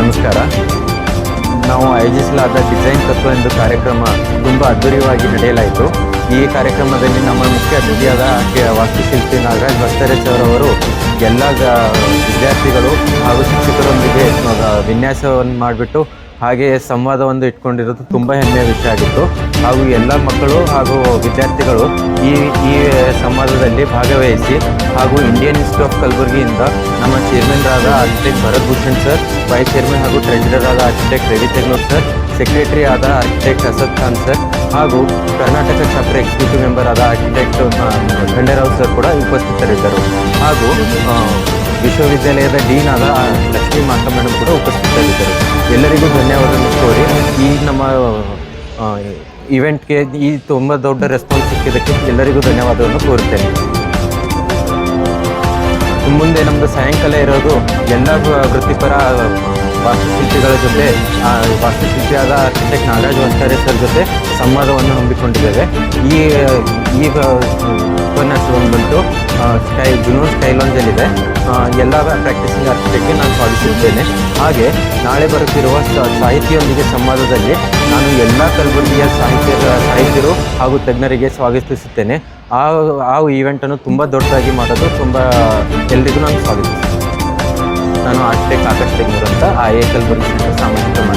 ನಮಸ್ಕಾರ. ನಾವು ಆಯೋಜಿಸಲಾದ ಡಿಸೈನ್ ತತ್ವ ಎಂದು ಕಾರ್ಯಕ್ರಮ ತುಂಬ ಅದ್ದೂರಿಯಾಗಿ ನಡೆಯಲಾಯಿತು. ಈ ಕಾರ್ಯಕ್ರಮದಲ್ಲಿ ನಮ್ಮ ಮುಖ್ಯ ಅತಿಥಿಯಾದ ವಾಸ್ತುಶಿಲ್ಪಿ ನಾಗರಾಜ್ ಭಕ್ತರೇಶ್ ಅವರವರು ಎಲ್ಲ ವಿದ್ಯಾರ್ಥಿಗಳು ಹಾಗೂ ಶಿಕ್ಷಕರೊಂದಿಗೆ ವಿನ್ಯಾಸವನ್ನು ಮಾಡಿಬಿಟ್ಟು ಹಾಗೆ ಸಂವಾದವನ್ನು ಇಟ್ಕೊಂಡಿರೋದು ತುಂಬ ಹೆಮ್ಮೆಯ ವಿಷಯ ಆಗಿತ್ತು. ಹಾಗೂ ಎಲ್ಲ ಮಕ್ಕಳು ಹಾಗೂ ವಿದ್ಯಾರ್ಥಿಗಳು ಈ ಈ ಸಂವಾದದಲ್ಲಿ ಭಾಗವಹಿಸಿ ಹಾಗೂ ಇಂಡಿಯನ್ ಇನ್ಸ್ಟಿಟ್ಯೂಟ್ ಆಫ್ ಕಲಬುರಗಿಯಿಂದ ನಮ್ಮ ಚೇರ್ಮನ್ರಾದ architect Bharat Bhushan sir vice chairman ಹಾಗೂ ಟ್ರೆಂಡರ್ ಆದ architect Ravi Tegnoor sir secretary ಆದ ಆರ್ಕಿಟೆಕ್ಟ್ ಅಸದ್ ಖಾನ್ ಸರ್ ಹಾಗೂ ಕರ್ನಾಟಕ ಚಾಪ್ಟರ್ ಎಕ್ಸಿಕ್ಯೂಟಿವ್ ಮೆಂಬರ್ ಆದ ಆರ್ಕಿಟೆಕ್ಟ್ ಖಂಡೇರಾವ್ ಸರ್ ಕೂಡ ಉಪಸ್ಥಿತರಿದ್ದರು. ಹಾಗೂ ವಿಶ್ವವಿದ್ಯಾಲಯದ ಡೀನ್ ಆದ ಲಕ್ಷ್ಮೀ ಮಾತಾ ಮೇಡಮ್ ಕೂಡ ಉಪಸ್ಥಿತರಿದ್ದರು. ಎಲ್ಲರಿಗೂ ಧನ್ಯವಾದಗಳು ಕೋರಿ. ಈ ನಮ್ಮ ಇವೆಂಟ್ಗೆ ಈ ತುಂಬ ದೊಡ್ಡ ರೆಸ್ಪಾನ್ಸ್ ಸಿಕ್ಕಿದ್ದಕ್ಕೆ ಎಲ್ಲರಿಗೂ ಧನ್ಯವಾದವನ್ನು ಕೋರುತ್ತೇನೆ. ಮುಂದೆ ನಮ್ಮದು ಸಾಯಂಕಾಲ ಇರೋದು ಎಲ್ಲ ವೃತ್ತಿಪರ ವಾಸ್ತುಶಿಲ್ಪಿಗಳ ಜೊತೆ ವಾಸ್ತುಶಿಲ್ಪಿಯಾದ ಆರ್ಕಿಟೆಕ್ಟ್ ನಾಗರಾಜ್ ವಸ್ತಾರೆ ಸರ್ ಜೊತೆ ಸಂವಾದವನ್ನು ಹಮ್ಮಿಕೊಂಡಿದ್ದೇವೆ. ಈ ಈಗ ಉಪನ್ಯಾಸವನ್ನು ಬಂದು ಸ್ಕೈ ಜುನೂನ್ ಸ್ಕೈ ಲಾಂಜಲ್ಲಿದೆ ಆ, ಎಲ್ಲ ಪ್ರಾಕ್ಟೀಸಿಂಗ್ ಆರ್ಕಿಟೆಕ್ಟ್ಗೆ ನಾನು ಸ್ವಾಗತಿಸುತ್ತೇನೆ ಹಾಗೆ ನಾಳೆ ಬರುತ್ತಿರುವ ಸಾಹಿತಿಯೊಂದಿಗೆ ಸಂವಾದದಲ್ಲಿ ನಾನು ಎಲ್ಲ ಕಲಬುರಗಿಯ ಸಾಹಿತ್ಯ, ಸಾಹಿತ್ಯರು ಹಾಗೂ ತಜ್ಞರಿಗೆ ಸ್ವಾಗತಿಸುತ್ತೇನೆ. ಆ ಆ ಈವೆಂಟನ್ನು ತುಂಬ ದೊಡ್ಡದಾಗಿ ಮಾಡೋದು ತುಂಬ ಎಲ್ರಿಗೂ ನಾನು ಸ್ವಾಗತಿಸುತ್ತೇನೆ. ನಾನು ಆರ್ಕಿಟೆಕ್ಟ್ ಆಕಾಶ್ ತೆಗ್ನೂರ್ ಅಂತ ಆ, ಎ, ಕಲಬುರಗಿ ಸಾಮಾಜಿಕ